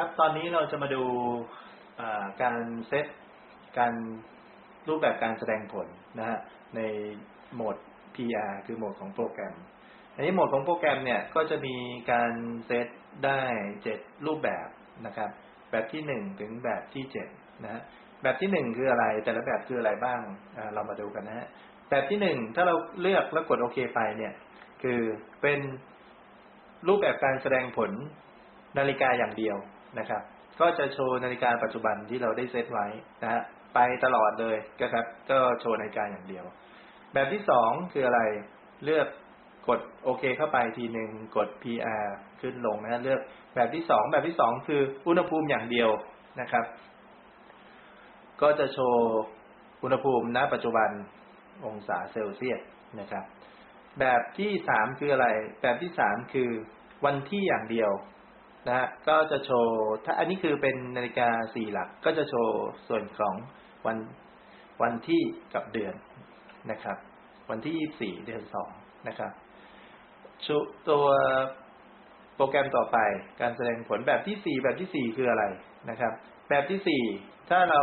ครับตอนนี้เราจะมาดูการเซตการรูปแบบการแสดงผลนะฮะในโหมด PR คือโหมดของโปรแกรมในโหมดของโปรแกรมเนี่ยก็จะมีการเซตได้เจ็ดรูปแบบนะครับ แบบที่หนึ่งถึงแบบที่เจ็ดนะฮะแบบที่หนึ่งคืออะไร แต่ละแบบคืออะไรบ้างเรามาดูกันนะฮะแบบที่หนึ่งถ้าเราเลือกแล้วกดโอเคไปเนี่ย คือเป็นรูปแบบการแสดงผลนาฬิกาอย่างเดียว นะครับ ก็จะโชว์นาฬิกาปัจจุบันที่เราได้เซตไว้นะฮะไปตลอดเลยนะครับ ก็โชว์นาฬิกาอย่างเดียว แบบที่สองคืออะไรเลือกกดโอเคเข้าไปทีหนึ่งกด PR ขึ้นลงนะเลือกแบบที่สองแบบที่สองคืออุณหภูมิอย่างเดียวนะครับ ก็จะโชว์อุณหภูมิณปัจจุบันองศาเซลเซียสนะครับ แบบที่สามคืออะไร แบบที่สามคือวันที่อย่างเดียว นะฮะก็จะโชว์ ถ้าอันนี้คือเป็นนาฬิกาสี่หลัก ก็จะโชว์ส่วนของวันวันที่กับเดือนนะครับ วันที่ยี่สี่เดือนสองนะครับชุตัวโปรแกรมต่อไป การแสดงผลแบบที่สี่แบบที่สี่คืออะไรนะครับ แบบที่สี่ถ้าเรา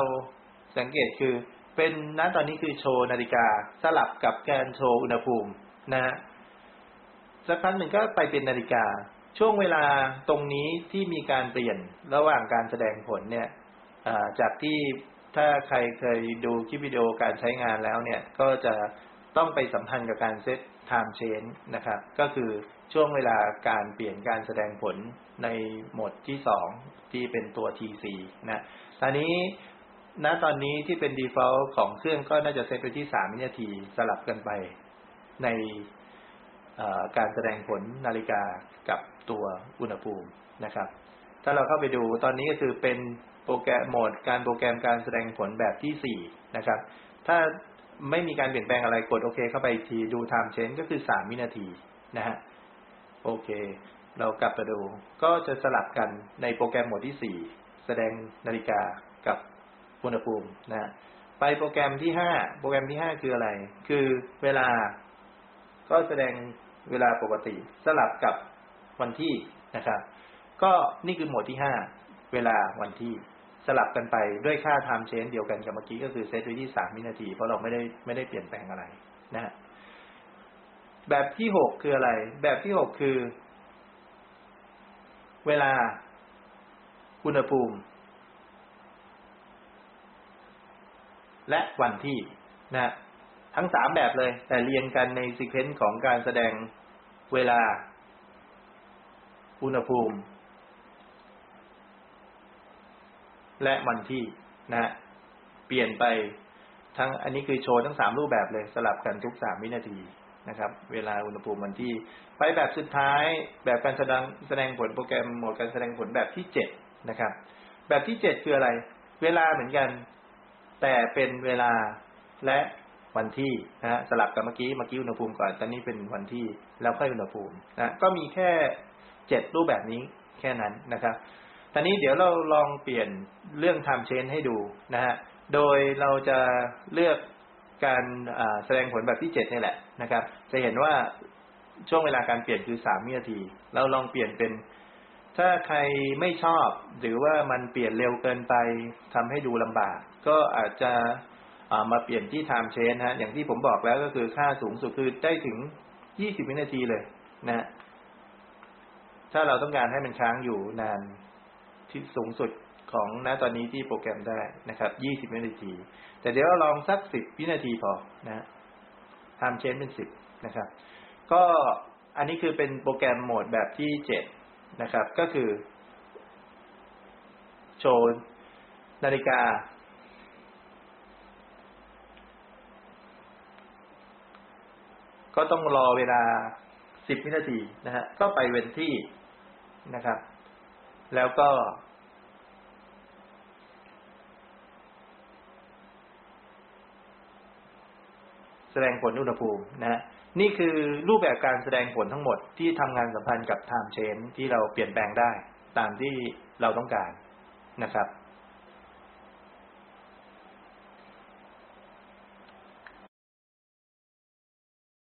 สังเกตคือเป็นนั้นตอนนี้คือโชว์นาฬิกาสลับกับการโชว์อุณหภูมินะฮะสักพักหนึ่งก็ไปเป็นนาฬิกา ช่วงเวลาตรงนี้ที่มีการเปลี่ยนระหว่างการแสดงผลเนี่ยจากที่ถ้าใครเคยดูคลิปวิดีโอการใช้งานแล้วเนี่ย ก็จะต้องไปสัมพันธ์กับการเซต time change นะครับ ก็คือช่วงเวลาการเปลี่ยนการแสดงผลในหมดที่สองที่เป็นตัว TC นะตอนนี้ณตอนนี้ที่เป็น default ของเครื่องก็น่าจะเซตไปที่สามวินาทีสลับกันไปใน การแสดงผลนาฬิกากับตัวอุณหภูมินะครับ ถ้าเราเข้าไปดูตอนนี้ก็คือเป็นโปรแกรมโหมด การโปรแกรมการแสดงผลแบบที่สี่นะครับ ถ้าไม่มีการเปลี่ยนแปลงอะไรกดโอเค เข้าไปทีดู time change ก็คือสามวินาทีนะฮะโอเค เรากลับมาดูก็จะสลับกันในโปรแกรมโหมดที่สี่แสดงนาฬิกากับอุณหภูมินะไปโปรแกรมที่ห้าโปรแกรมที่ห้าคืออะไร คือเวลาก็แสดง เวลาปกติ สลับกับวันที่นะครับ ก็นี่คือโหมดที่ห้าเวลาวันที่สลับกันไปด้วยค่า time change เดียวกันกับเมื่อกี้ก็คือเซตไว้ที่สามวินาที เพราะเราไม่ได้ไม่ได้เปลี่ยนแปลงอะไรนะฮะแบบที่หกคืออะไร แบบที่หกคือ เวลา อุณหภูมิ และวันที่นะ ทั้งสามแบบเลย แต่เรียงกันในซีเควนซ์ของการแสดงเวลา อุณหภูมิ และวันที่นะ เปลี่ยนไปทั้งอันนี้คือโชว์ทั้งสามรูปแบบเลย สลับกันทุกสามวินาทีนะครับ เวลาอุณหภูมิวันที่ ไปแบบสุดท้ายแบบการแสดงแสดงผลโปรแกรมโหมดการแสดงผลแบบที่เจ็ดนะครับ แบบที่เจ็ดคืออะไร เวลาเหมือนกัน แต่เป็นเวลาและ วันที่นะฮะสลับกับเมื่อกี้เมื่อกี้อุณหภูมิก่อนตอนนี้เป็นวันที่แล้วค่อยอุณหภูมินะก็มีแค่เจ็ดรูปแบบนี้แค่นั้นนะครับตอนนี้เดี๋ยวเราลองเปลี่ยนเรื่อง time change ให้ดูนะฮะโดยเราจะเลือกการแสดงผลแบบที่เจ็ดนี่แหละนะครับ จะเห็นว่าช่วงเวลาการเปลี่ยนคือสามวินาที เราลองเปลี่ยนเป็น ถ้าใครไม่ชอบ หรือว่ามันเปลี่ยนเร็วเกินไปทำให้ดูลำบาก ก็อาจจะ มาเปลี่ยนที่ time change นะอย่างที่ผมบอกแล้วก็คือค่าสูงสุดคือได้ถึงยี่สิบวินาทีเลยนะถ้าเราต้องการให้มันค้างอยู่นานที่สูงสุดของณตอนนี้ที่โปรแกรมได้นะครับ 20 วินาที แต่เดี๋ยวเราลองสัก 10 วินาทีพอนะทำเชนเป็น 10 นะครับ ก็อันนี้คือเป็นโปรแกรมโหมดแบบที่ 7 นะครับ ก็คือ โชว์นาฬิกา ก็ต้องรอเวลา10วินาทีนะฮะก็ไปเว้นที่นะครับ แล้วก็ แสดงผลอุณหภูมินะฮะนี่คือรูปแบบการแสดงผลทั้งหมดที่ทำงานสัมพันธ์กับ time change ที่เราเปลี่ยนแปลงได้ตามที่เราต้องการนะครับ